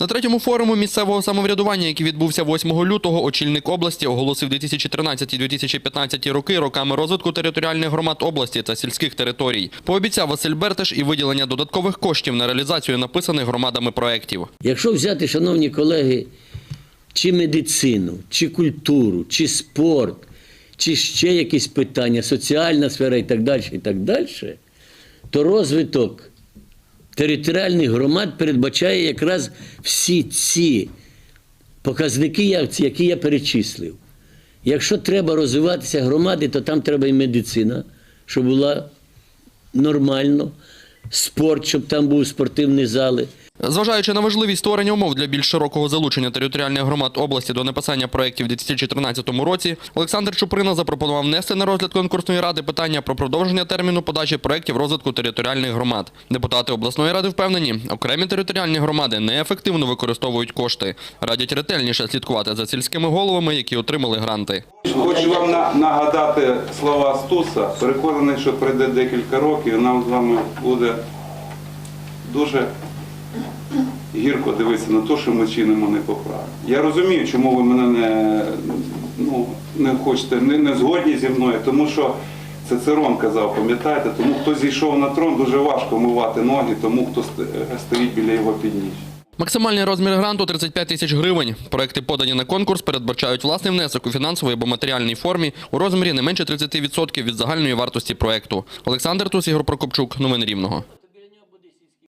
На третьому форуму місцевого самоврядування, який відбувся 8 лютого, очільник області оголосив 2013-2015 роки роками розвитку територіальних громад області та сільських територій. Пообіцяв Василь Бертеш і виділення додаткових коштів на реалізацію написаних громадами проєктів. Якщо взяти, шановні колеги, чи медицину, чи культуру, чи спорт, чи ще якісь питання, соціальна сфера і так далі, і так далі, то розвиток територіальних громад передбачає якраз всі ці показники, які я перечислив. Якщо треба розвиватися громади, то там треба і медицина, щоб була нормально, спорт, щоб там був спортивні зали. Зважаючи на важливість створення умов для більш широкого залучення територіальних громад області до написання проєктів у 2013 році, Олександр Чуприна запропонував внести на розгляд конкурсної ради питання про продовження терміну подачі проєктів розвитку територіальних громад. Депутати обласної ради впевнені, окремі територіальні громади неефективно використовують кошти. Радять ретельніше слідкувати за сільськими головами, які отримали гранти. Хочу вам нагадати слова Стуса. Переконаний, що пройде декілька років, і нам з вами буде дуже гірко дивитися на те, що ми чинимо неправильно. Я розумію, чому ви мене не, ну, не хочете, не, не згодні зі мною, тому що це Цицерон казав, пам'ятаєте, тому хто зійшов на трон, дуже важко мивати ноги тому, хто стоїть біля його підніжжя. Максимальний розмір гранту 35 тисяч гривень. Проекти, подані на конкурс, передбачають власний внесок у фінансовій або матеріальній формі у розмірі не менше 30% від загальної вартості проекту. Олександр Тус, Ігор Прокопчук. Новини Рівного.